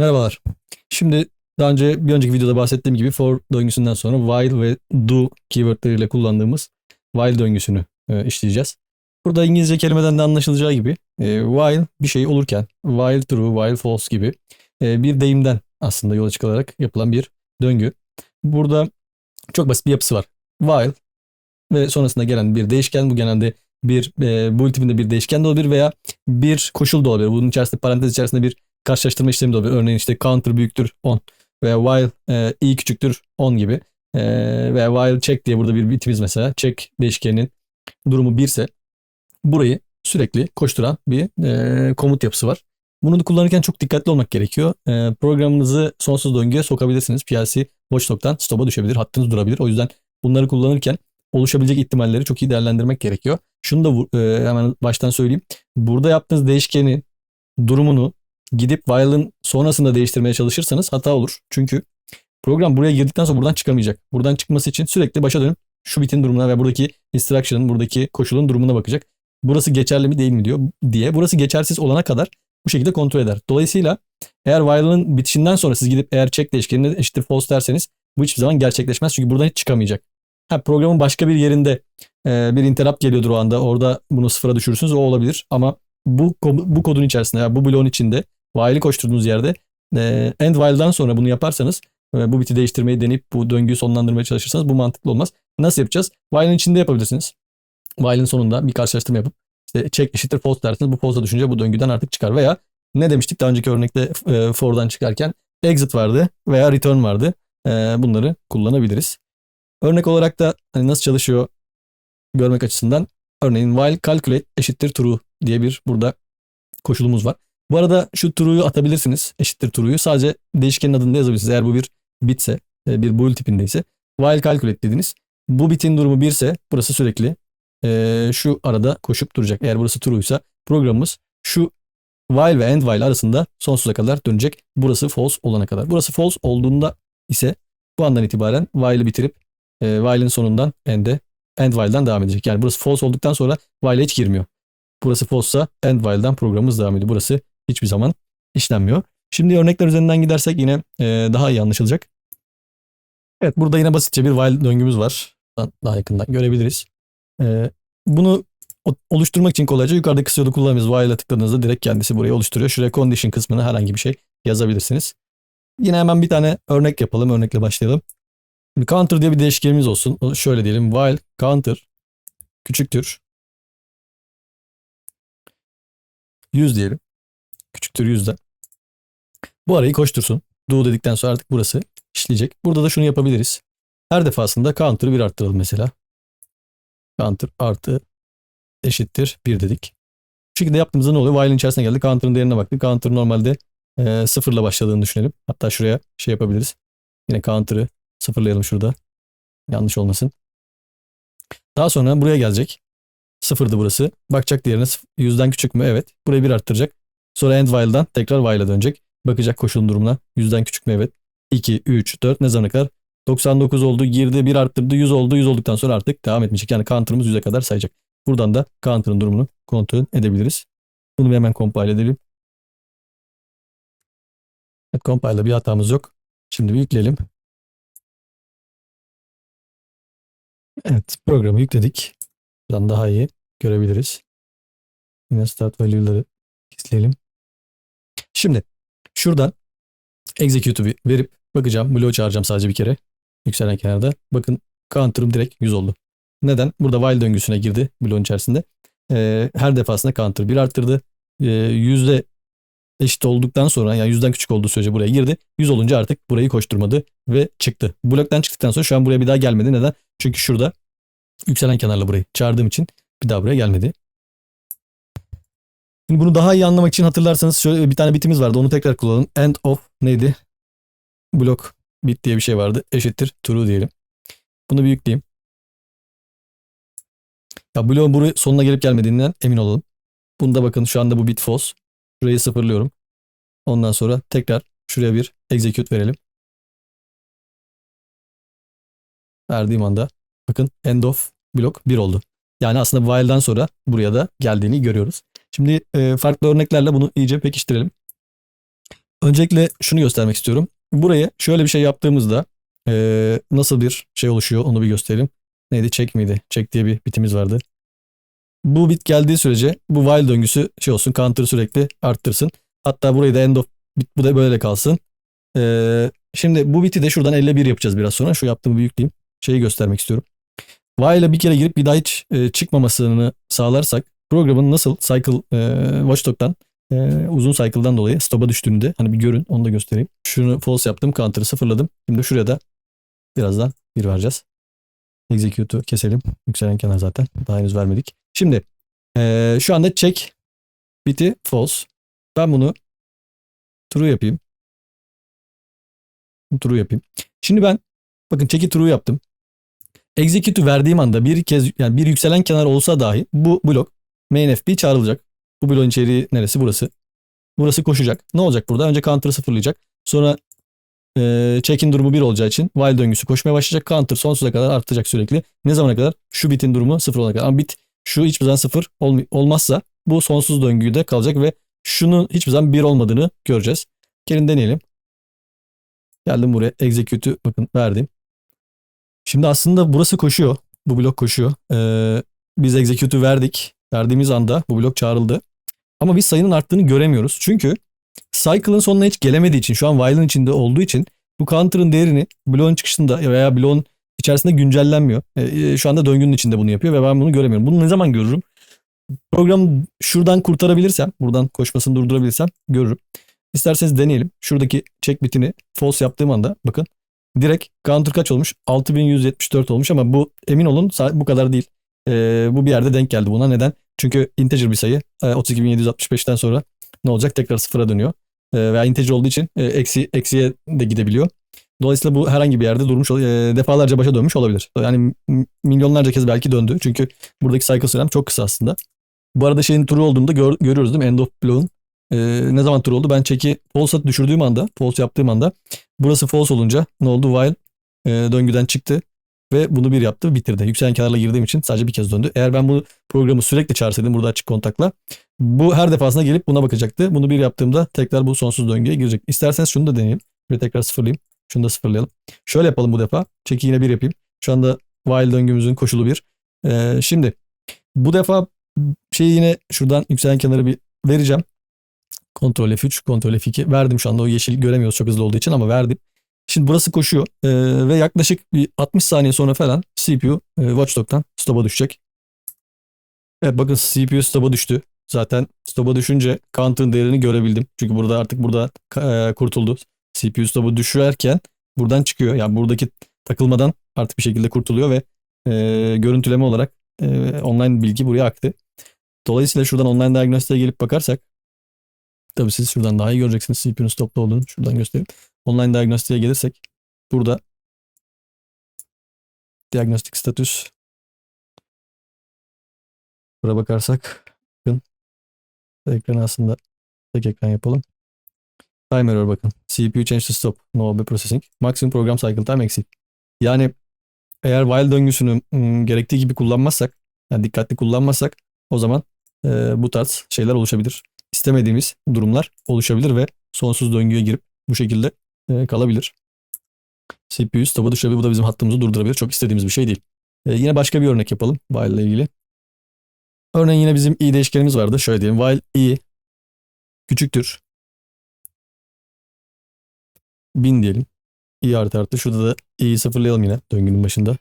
Merhabalar. Şimdi daha önce bir önceki videoda bahsettiğim gibi for döngüsünden sonra while ve do keywordleriyle kullandığımız while döngüsünü e, işleyeceğiz. Burada İngilizce kelimeden de anlaşılacağı gibi e, while bir şey olurken while true, while false gibi e, bir deyimden aslında yola çıkılarak yapılan bir döngü. Burada çok basit bir yapısı var. While ve sonrasında gelen bir değişken bu genelde bir e, bool tipinde bir değişken de olabilir veya bir koşul da olabilir. Bunun içerisinde parantez içerisinde bir karşılaştırma işlemi de olabilir. Örneğin işte counter büyüktür 10 veya while e, i küçüktür 10 gibi e, veya while check diye burada bir bitimiz mesela check değişkeninin durumu 1 ise burayı sürekli koşturan bir e, komut yapısı var. Bunu da kullanırken çok dikkatli olmak gerekiyor. E, programınızı sonsuz döngüye sokabilirsiniz. PLC watchdog'dan stop'a düşebilir, hattınız durabilir. O yüzden bunları kullanırken oluşabilecek ihtimalleri çok iyi değerlendirmek gerekiyor. Şunu da e, hemen baştan söyleyeyim. Burada yaptığınız değişkenin durumunu gidip while'ın sonrasında değiştirmeye çalışırsanız hata olur. Çünkü program buraya girdikten sonra buradan çıkamayacak. Buradan çıkması için sürekli başa dönüp şu bitin durumuna ve buradaki instruction'ın, buradaki koşulun durumuna bakacak. Burası geçerli mi değil mi diyor diye. Burası geçersiz olana kadar bu şekilde kontrol eder. Dolayısıyla eğer while'ın bitişinden sonra siz gidip eğer check değişkenine eşittir false derseniz bu hiçbir zaman gerçekleşmez. Çünkü buradan hiç çıkamayacak. Ha, programın başka bir yerinde e, bir interrupt geliyordur o anda. Orada bunu sıfıra düşürürsünüz. O olabilir. Ama bu bu kodun içerisinde ya bu bloğun içinde while'i koşturduğunuz yerde e, end while'dan sonra bunu yaparsanız e, bu biti değiştirmeyi deneyip bu döngüyü sonlandırmaya çalışırsanız bu mantıklı olmaz. Nasıl yapacağız? While'in içinde yapabilirsiniz. While'in sonunda bir karşılaştırma yapıp işte check eşittir false dersiniz. Bu false'a düşünce bu döngüden artık çıkar. Veya ne demiştik daha önceki örnekte e, for'dan çıkarken exit vardı veya return vardı. E, bunları kullanabiliriz. Örnek olarak da hani nasıl çalışıyor görmek açısından örneğin while calculate eşittir true diye bir burada koşulumuz var. Bu arada şu true'yu atabilirsiniz. Eşittir true'yu. Sadece değişkenin adını yazabilirsiniz. Eğer bu bir bitse, e, bir bool tipindeyse. While calculate dediniz. Bu bitin durumu 1 ise burası sürekli e, şu arada koşup duracak. Eğer burası true ise programımız şu while ve end while arasında sonsuza kadar dönecek. Burası false olana kadar. Burası false olduğunda ise bu andan itibaren while'ı bitirip e, while'ın sonundan end'e end while'dan devam edecek. Yani burası false olduktan sonra while'e hiç girmiyor. Burası false'sa end while'dan programımız devam ediyor. Burası hiçbir zaman işlenmiyor. Şimdi örnekler üzerinden gidersek yine e, daha iyi anlaşılacak. Evet burada yine basitçe bir while döngümüz var. Daha yakından görebiliriz. E, bunu oluşturmak için kolayca yukarıdaki kısa yolu kullanabiliriz. While'a tıkladığınızda direkt kendisi burayı oluşturuyor. Şuraya condition kısmına herhangi bir şey yazabilirsiniz. Yine hemen bir tane örnek yapalım. Örnekle başlayalım. Şimdi counter diye bir değişkenimiz olsun. Şöyle diyelim. While counter küçüktür 100 diyelim. Küçüktür 100'den. Bu arayı koştursun. Do dedikten sonra artık burası işleyecek. Burada da şunu yapabiliriz. Her defasında counter'ı bir arttıralım mesela. Counter artı eşittir 1 dedik. Bu şekilde yaptığımızda ne oluyor? While'in içerisine geldi. Counter'ın değerine baktık. Counter normalde e, sıfırla başladığını düşünelim. Hatta şuraya şey yapabiliriz. Yine counter'ı sıfırlayalım şurada. Yanlış olmasın. Daha sonra buraya gelecek. Sıfırdı burası. Bakacak diğerine yüzden küçük mü? Evet. Burayı bir arttıracak. Sonra end while'dan tekrar while'a dönecek. Bakacak koşulun durumuna. Yüzden küçük mü? Evet. 2, 3, 4 ne zamana kadar? 99 oldu. Girdi. Bir arttırdı. 100 oldu. 100 olduktan sonra artık devam etmeyecek. Yani counter'ımız 100'e kadar sayacak. Buradan da counter'ın durumunu kontrol edebiliriz. Bunu bir hemen compile edelim. Evet compile'da bir hatamız yok. Şimdi bir yükleyelim. Evet programı yükledik. Buradan daha iyi görebiliriz. Yine start value'ları gizleyelim. Şimdi şuradan execute'u verip bakacağım. Bloğu çağıracağım sadece bir kere. Yükselen kenarda. Bakın counter'ım direkt 100 oldu. Neden? Burada while döngüsüne girdi bloğun içerisinde. Ee, her defasında counter 1 arttırdı. Ee, yüzde eşit olduktan sonra yani yüzden küçük olduğu sürece buraya girdi. 100 olunca artık burayı koşturmadı ve çıktı. Bloktan çıktıktan sonra şu an buraya bir daha gelmedi. Neden? Çünkü şurada yükselen kenarla burayı çağırdığım için bir daha buraya gelmedi. Şimdi bunu daha iyi anlamak için hatırlarsanız şöyle bir tane bitimiz vardı. Onu tekrar kullanalım. End of neydi? Blok bit diye bir şey vardı. Eşittir true diyelim. Bunu bir. Ya bloğun buraya sonuna gelip gelmediğinden emin olalım. Bunda bakın şu anda bu bit false. Şurayı sıfırlıyorum. Ondan sonra tekrar şuraya bir execute verelim. Verdiğim anda bakın end of blok 1 oldu. Yani aslında while'dan sonra buraya da geldiğini görüyoruz. Şimdi e, farklı örneklerle bunu iyice pekiştirelim. Öncelikle şunu göstermek istiyorum. Buraya şöyle bir şey yaptığımızda eee, nasıl bir şey oluşuyor onu bir gösterelim. Neydi? Check miydi? Check diye bir bitimiz vardı. Bu bit geldiği sürece bu while döngüsü şey olsun counter sürekli arttırsın. Hatta burayı da end of bit bu da böyle kalsın. Eee, şimdi bu biti de şuradan 51 yapacağız biraz sonra. Şu yaptığımı büyükleyeyim. Şeyi göstermek istiyorum. While'a bir kere girip bir daha hiç e, çıkmamasını sağlarsak programın nasıl cycle e, watchdog'dan e, uzun cycle'dan dolayı stop'a düştüğünü de hani bir görün onu da göstereyim. Şunu false yaptım counter'ı sıfırladım. Şimdi şuraya da birazdan bir vereceğiz. Execute'u keselim. Yükselen kenar zaten. Daha henüz vermedik. Şimdi e, şu anda check biti false. Ben bunu true yapayım. True yapayım. Şimdi ben bakın check'i true yaptım. Execute'u verdiğim anda bir kez yani bir yükselen kenar olsa dahi bu blok main FB çağrılacak. Bu bloğun içeriği neresi? Burası. Burası koşacak. Ne olacak burada? Önce counter'ı sıfırlayacak. Sonra e, check'in durumu 1 olacağı için while döngüsü koşmaya başlayacak. Counter sonsuza kadar artacak sürekli. Ne zamana kadar? Şu bitin durumu 0 olana kadar. Ama bit şu hiçbir zaman 0 olm- olmazsa bu sonsuz döngüde kalacak ve şunun hiçbir zaman 1 olmadığını göreceğiz. Gelin deneyelim. Geldim buraya. Execute'ü bakın verdim. Şimdi aslında burası koşuyor. Bu blok koşuyor. Ee, biz execute'u verdik. Verdiğimiz anda bu blok çağrıldı. Ama biz sayının arttığını göremiyoruz. Çünkü cycle'ın sonuna hiç gelemediği için şu an while'ın içinde olduğu için bu counter'ın değerini bloğun çıkışında veya bloğun içerisinde güncellenmiyor. Ee, şu anda döngünün içinde bunu yapıyor ve ben bunu göremiyorum. Bunu ne zaman görürüm? Programı şuradan kurtarabilirsem, buradan koşmasını durdurabilirsem görürüm. İsterseniz deneyelim. Şuradaki check bitini false yaptığım anda bakın direkt counter kaç olmuş? 6174 olmuş ama bu emin olun bu kadar değil. Ee, bu bir yerde denk geldi buna. Neden? Çünkü integer bir sayı. Ee, 32765'ten sonra ne olacak? Tekrar sıfıra dönüyor. Ee, veya integer olduğu için e, eksi eksiye de gidebiliyor. Dolayısıyla bu herhangi bir yerde durmuş, e, defalarca başa dönmüş olabilir. Yani milyonlarca kez belki döndü. Çünkü buradaki cycle sürem çok kısa aslında. Bu arada şeyin true olduğunu da gör- görüyoruz değil mi? End of block'un. Ee, ne zaman true oldu? Ben check'i false'a düşürdüğüm anda, false yaptığım anda burası false olunca ne oldu? While e, döngüden çıktı ve bunu bir yaptı bitirdi. Yükselen kenarla girdiğim için sadece bir kez döndü. Eğer ben bu programı sürekli çağırsaydım burada açık kontakla bu her defasında gelip buna bakacaktı. Bunu bir yaptığımda tekrar bu sonsuz döngüye girecek. İsterseniz şunu da deneyelim. Bir tekrar sıfırlayayım. Şunu da sıfırlayalım. Şöyle yapalım bu defa. Çeki yine bir yapayım. Şu anda while döngümüzün koşulu bir. Ee, şimdi bu defa şeyi yine şuradan yükselen kenarı bir vereceğim. Ctrl F3, Ctrl F2 verdim şu anda o yeşil göremiyoruz çok hızlı olduğu için ama verdim. Şimdi burası koşuyor ee, ve yaklaşık bir 60 saniye sonra falan CPU e, Watchdog'dan stop'a düşecek. Evet bakın CPU stop'a düştü. Zaten stop'a düşünce counter'ın değerini görebildim. Çünkü burada artık burada e, kurtuldu. CPU stop'u düşürerken buradan çıkıyor. Yani buradaki takılmadan artık bir şekilde kurtuluyor ve e, görüntüleme olarak e, online bilgi buraya aktı. Dolayısıyla şuradan online diagnostiğe gelip bakarsak tabii siz şuradan daha iyi göreceksiniz CPU'nun stop'ta olduğunu. Şuradan göstereyim. Online diagnostiğe gelirsek burada diagnostik status Buraya bakarsak bakın ekranı aslında tek ekran yapalım. Time error bakın. CPU change to stop. No OB processing. Maximum program cycle time exceed. Yani eğer while döngüsünü gerektiği gibi kullanmazsak, yani dikkatli kullanmazsak o zaman e, bu tarz şeyler oluşabilir. İstemediğimiz durumlar oluşabilir ve sonsuz döngüye girip bu şekilde e, kalabilir. CPU stop'a düşebilir. Bu da bizim hattımızı durdurabilir. Çok istediğimiz bir şey değil. E, yine başka bir örnek yapalım while ile ilgili. Örneğin yine bizim i değişkenimiz vardı. Şöyle diyelim. While i küçüktür. 1000 diyelim. i artı artı. Şurada da i'yi sıfırlayalım yine döngünün başında.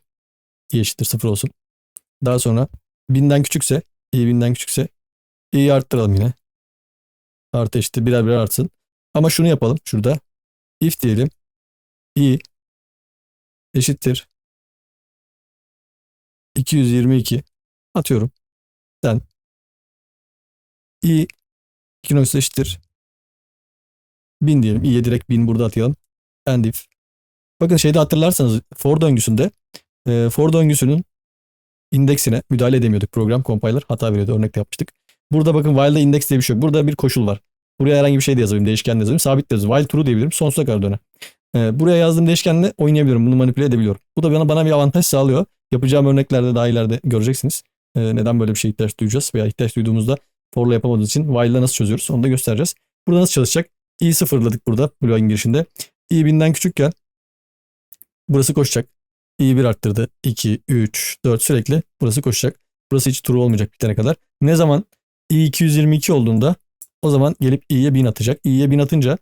i eşittir sıfır olsun. Daha sonra 1000'den küçükse i 1000'den küçükse i'yi arttıralım yine. Artı eşittir birer birer artsın. Ama şunu yapalım şurada. If diyelim. i eşittir 222 atıyorum. Sen i 2 noktası eşittir 1000 diyelim. i'ye direkt 1000 burada atayalım. And if. Bakın şeyde hatırlarsanız for döngüsünde e, for döngüsünün indeksine müdahale edemiyorduk. Program compiler hata veriyordu. Örnekte yapmıştık. Burada bakın while'da indeks diye bir şey yok. Burada bir koşul var. Buraya herhangi bir şey de yazabilirim. Değişken de yazabilirim. Sabit de yazabilirim. While true diyebilirim. Sonsuza kadar döner. E, buraya yazdığım değişkenle oynayabiliyorum. Bunu manipüle edebiliyorum. Bu da bana, bana bir avantaj sağlıyor. Yapacağım örneklerde daha ileride göreceksiniz. E, neden böyle bir şey ihtiyaç duyacağız veya ihtiyaç duyduğumuzda for'la yapamadığımız için while'la nasıl çözüyoruz onu da göstereceğiz. Burada nasıl çalışacak? i sıfırladık burada bloğun girişinde. i binden küçükken burası koşacak. i 1 arttırdı. 2, 3, 4 sürekli burası koşacak. Burası hiç turu olmayacak bitene kadar. Ne zaman i 222 olduğunda o zaman gelip i'ye 1000 atacak. i'ye 1000 atınca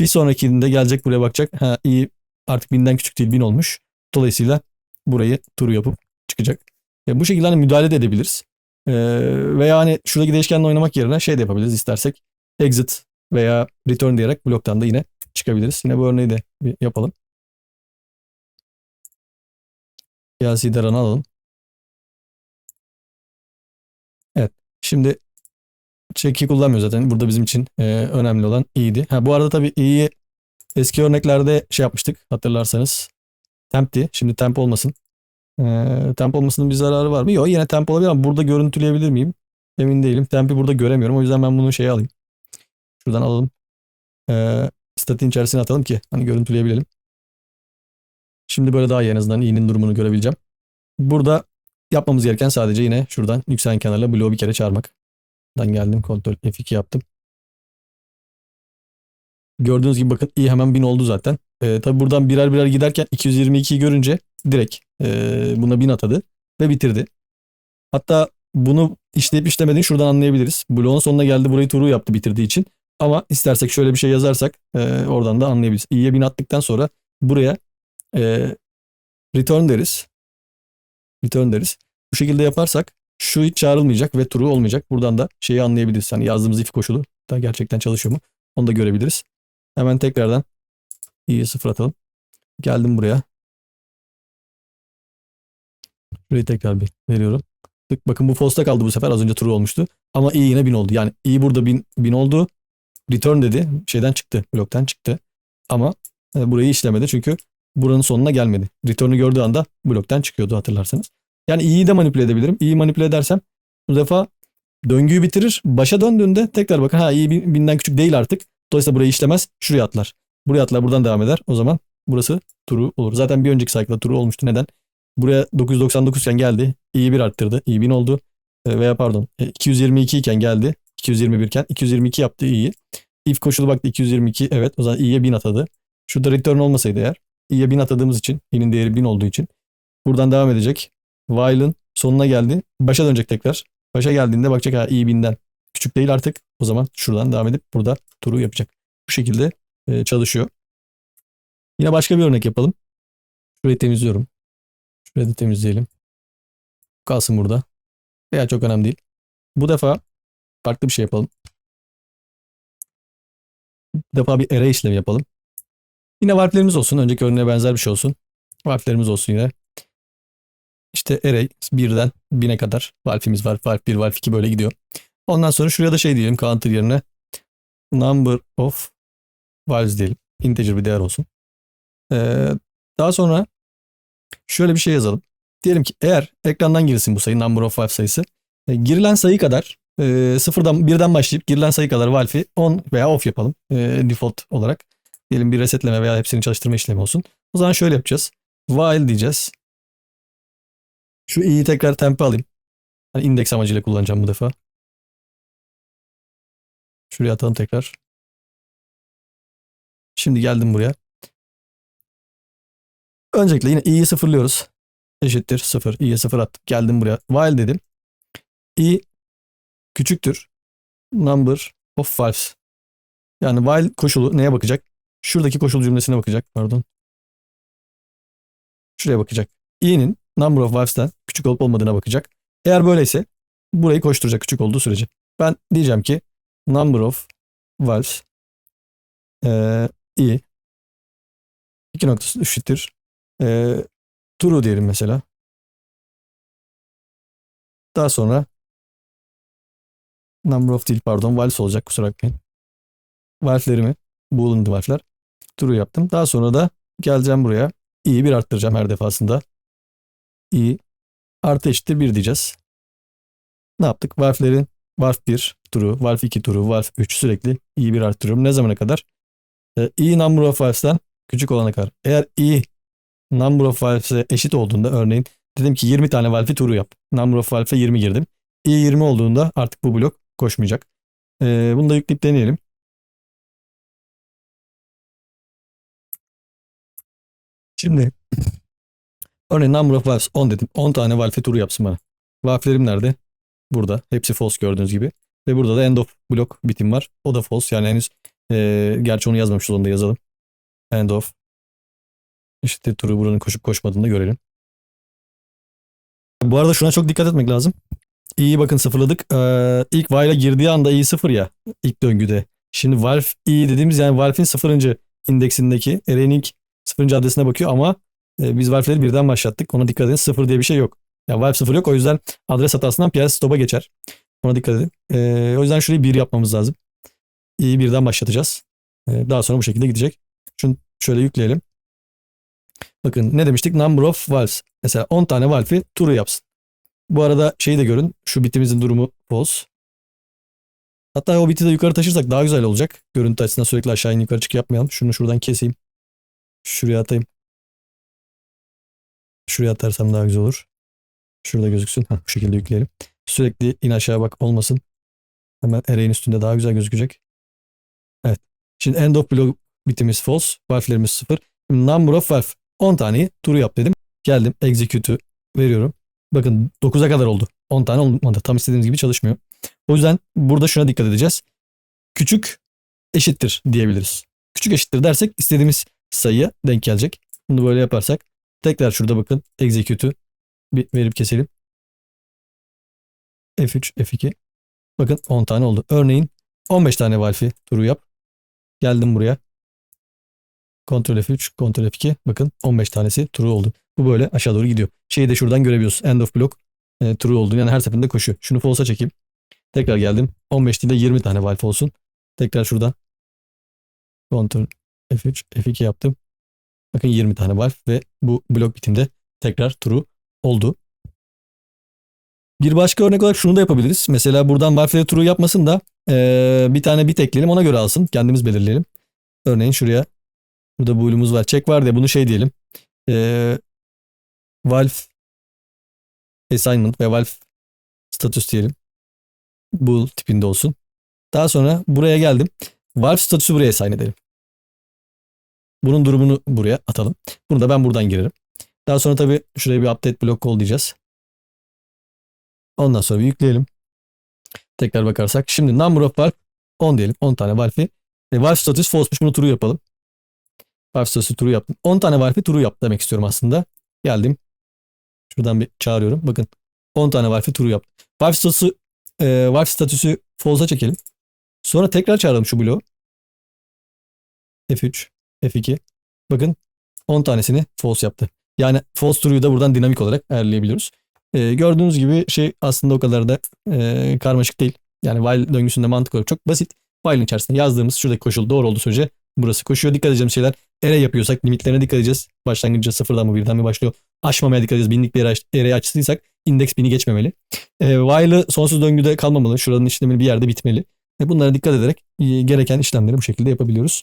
bir sonrakinde gelecek buraya bakacak. Ha i artık 1000'den küçük değil 1000 olmuş. Dolayısıyla burayı turu yapıp çıkacak. Ya bu şekilde hani müdahale de edebiliriz. Ee, veya hani şuradaki değişkenle oynamak yerine şey de yapabiliriz istersek. Exit veya return diyerek bloktan da yine çıkabiliriz. Yine bu örneği de yapalım. Siyasi daranı alalım. Evet. Şimdi check'i kullanmıyor zaten. Burada bizim için e, önemli olan i'ydi. Ha, bu arada tabii i'yi eski örneklerde şey yapmıştık hatırlarsanız. Temp'ti. Şimdi temp olmasın. E, temp olmasının bir zararı var mı? Yok yine temp olabilir ama burada görüntüleyebilir miyim? Emin değilim. Temp'i burada göremiyorum. O yüzden ben bunu şeye alayım. Şuradan alalım. E, statiğin içerisine atalım ki hani görüntüleyebilelim. Şimdi böyle daha iyi en azından i'nin durumunu görebileceğim. Burada yapmamız gereken sadece yine şuradan yükselen kenarla bloğu bir kere çağırmak. Dan geldim kontrol F2 yaptım. Gördüğünüz gibi bakın i hemen 1000 oldu zaten. Ee, tabi buradan birer birer giderken 222'yi görünce direkt e, buna 1000 atadı ve bitirdi. Hatta bunu işleyip işlemediğini şuradan anlayabiliriz. Bloğun sonuna geldi burayı turu yaptı bitirdiği için. Ama istersek şöyle bir şey yazarsak e, oradan da anlayabiliriz. i'ye 1000 attıktan sonra buraya e, return deriz. Return deriz. Bu şekilde yaparsak şu hiç çağrılmayacak ve true olmayacak. Buradan da şeyi anlayabiliriz. Hani yazdığımız if koşulu da gerçekten çalışıyor mu? Onu da görebiliriz. Hemen tekrardan i'ye sıfır atalım. Geldim buraya. Burayı tekrar bir veriyorum. Tık, bakın bu false'ta kaldı bu sefer. Az önce true olmuştu. Ama i yine 1000 oldu. Yani i burada 1000, 1000 oldu. Return dedi. Şeyden çıktı. Bloktan çıktı. Ama e, burayı işlemedi. Çünkü buranın sonuna gelmedi. Return'u gördüğü anda bloktan çıkıyordu hatırlarsanız. Yani i'yi de manipüle edebilirim. i'yi manipüle edersem bu defa döngüyü bitirir. Başa döndüğünde tekrar bakın ha i binden küçük değil artık. Dolayısıyla burayı işlemez. Şuraya atlar. Buraya atlar buradan devam eder. O zaman burası true olur. Zaten bir önceki cycle'da true olmuştu. Neden? Buraya 999 iken geldi. i'yi 1 arttırdı. i 1000 oldu. E, veya pardon 222 iken geldi. 221 iken 222 yaptı i'yi. If koşulu baktı 222 evet o zaman i'ye 1000 atadı. Şurada return olmasaydı eğer i'ye 1000 atadığımız için i'nin değeri 1000 olduğu için buradan devam edecek. While'ın sonuna geldi. Başa dönecek tekrar. Başa geldiğinde bakacak ha i 1000'den küçük değil artık. O zaman şuradan devam edip burada turu yapacak. Bu şekilde e, çalışıyor. Yine başka bir örnek yapalım. Şurayı temizliyorum. Şurayı da temizleyelim. Kalsın burada. Veya çok önemli değil. Bu defa farklı bir şey yapalım. Bu defa bir array işlemi yapalım. Yine varplerimiz olsun. Önceki örneğe benzer bir şey olsun. Varplerimiz olsun yine. İşte array birden bine kadar valfimiz var. Valf 1, valf 2 böyle gidiyor. Ondan sonra şuraya da şey diyelim counter yerine number of valves diyelim. Integer bir değer olsun. Ee, daha sonra şöyle bir şey yazalım. Diyelim ki eğer ekrandan girilsin bu sayı number of valve sayısı. E, girilen sayı kadar e, sıfırdan birden başlayıp girilen sayı kadar valve'i on veya off yapalım. E, default olarak. Diyelim bir resetleme veya hepsini çalıştırma işlemi olsun. O zaman şöyle yapacağız. While diyeceğiz. Şu i'yi tekrar temp'e alayım. Hani indeks amacıyla kullanacağım bu defa. Şuraya atalım tekrar. Şimdi geldim buraya. Öncelikle yine i'yi sıfırlıyoruz. Eşittir 0. i'ye 0 attık. Geldim buraya. While dedim. i küçüktür. Number of valves. Yani while koşulu neye bakacak? Şuradaki koşul cümlesine bakacak. Pardon. Şuraya bakacak. i'nin number of valves'ten küçük olup olmadığına bakacak. Eğer böyleyse burayı koşturacak küçük olduğu sürece. Ben diyeceğim ki number of valves e, i 2 noktası eşittir e, true diyelim mesela. Daha sonra number of değil pardon valves olacak kusura bakmayın. Valve'lerimi boolean valve'ler true yaptım. Daha sonra da geleceğim buraya. i'yi bir arttıracağım her defasında i artı eşittir 1 diyeceğiz. Ne yaptık? Valflerin valf 1 turu, valf 2 turu, valf 3 sürekli i 1 arttırıyorum. Ne zamana kadar? E, i number of valves'den küçük olana kadar. Eğer i number of valves'e eşit olduğunda örneğin dedim ki 20 tane valfi turu yap. Number of valve'e 20 girdim. i 20 olduğunda artık bu blok koşmayacak. E, bunu da yükleyip deneyelim. Şimdi örneğin number of valves 10 dedim. 10 tane valve turu yapsın bana. Valve'lerim nerede? Burada. Hepsi false gördüğünüz gibi. Ve burada da end of block bitim var. O da false. Yani henüz e, gerçi onu yazmamışız onu da yazalım. End of işte turu buranın koşup koşmadığını da görelim. Bu arada şuna çok dikkat etmek lazım. İyi bakın sıfırladık. Ee, ilk while'a girdiği anda i sıfır ya ilk döngüde. Şimdi valve i dediğimiz yani valve'in sıfırıncı indeksindeki array'in ilk sıfırıncı adresine bakıyor ama e, biz valve'leri birden başlattık. Ona dikkat edin. Sıfır diye bir şey yok. Yani valve sıfır yok. O yüzden adres hatasından PL stop'a geçer. Ona dikkat edin. Ee, o yüzden şurayı bir yapmamız lazım. i'yi birden başlatacağız. Ee, daha sonra bu şekilde gidecek. Şunu şöyle yükleyelim. Bakın ne demiştik? Number of valves. Mesela 10 tane valve'i turu yapsın. Bu arada şeyi de görün. Şu bitimizin durumu false. Hatta o biti de yukarı taşırsak daha güzel olacak. Görüntü açısından sürekli aşağı in yukarı çık yapmayalım. Şunu şuradan keseyim. Şuraya atayım. Şuraya atarsam daha güzel olur. Şurada gözüksün. Heh, bu şekilde yükleyelim. Sürekli in aşağı bak olmasın. Hemen array'in üstünde daha güzel gözükecek. Evet. Şimdi end of block bitimiz false. Valve'lerimiz 0. Number of valve 10 taneyi turu yap dedim. Geldim execute'ü veriyorum. Bakın 9'a kadar oldu. 10 tane olmadı. Tam istediğimiz gibi çalışmıyor. O yüzden burada şuna dikkat edeceğiz. Küçük eşittir diyebiliriz. Küçük eşittir dersek istediğimiz sayıya denk gelecek. Bunu böyle yaparsak tekrar şurada bakın execute'ü bir verip keselim. F3, F2. Bakın 10 tane oldu. Örneğin 15 tane valfi turu yap. Geldim buraya. Ctrl F3, Ctrl F2. Bakın 15 tanesi true oldu. Bu böyle aşağı doğru gidiyor. Şeyi de şuradan görebiliyoruz. End of block e, true oldu. Yani her seferinde koşuyor. Şunu false'a çekeyim. Tekrar geldim. 15 değil de 20 tane valve olsun. Tekrar şuradan Ctrl F3, F2 yaptım. Bakın 20 tane valve ve bu blok bitimde tekrar true oldu. Bir başka örnek olarak şunu da yapabiliriz. Mesela buradan valve'leri true yapmasın da e, bir tane bit ekleyelim ona göre alsın. Kendimiz belirleyelim. Örneğin şuraya Burada bool'umuz var. Check var diye bunu şey diyelim. Ee, valve assignment ve valve status diyelim. Bool tipinde olsun. Daha sonra buraya geldim. Valve statüsü buraya assign edelim. Bunun durumunu buraya atalım. Bunu da ben buradan girerim. Daha sonra tabii şuraya bir update block call diyeceğiz. Ondan sonra bir yükleyelim. Tekrar bakarsak. Şimdi number of valve 10 diyelim. 10 tane valve'i. E, valve status false'muş. Bunu true yapalım. Valve statüsü turu yaptım. 10 tane Valve'i turu yap demek istiyorum aslında. Geldim. Şuradan bir çağırıyorum. Bakın 10 tane Valve'i turu yaptım. Valve statüsü, e, Valve statüsü false'a çekelim. Sonra tekrar çağıralım şu bloğu. F3, F2. Bakın 10 tanesini false yaptı. Yani false true'yu da buradan dinamik olarak ayarlayabiliyoruz. E, gördüğünüz gibi şey aslında o kadar da e, karmaşık değil. Yani while döngüsünde mantık olarak çok basit. While'in içerisinde yazdığımız şuradaki koşul doğru olduğu sürece burası koşuyor. Dikkat edeceğim şeyler ere yapıyorsak limitlerine dikkat edeceğiz. Başlangıcı sıfırdan mı birden mi başlıyor? Aşmamaya dikkat edeceğiz. Binlik bir araya açtıysak indeks bini geçmemeli. E, while'ı sonsuz döngüde kalmamalı. Şuranın işlemi bir yerde bitmeli. E, bunlara dikkat ederek e, gereken işlemleri bu şekilde yapabiliyoruz.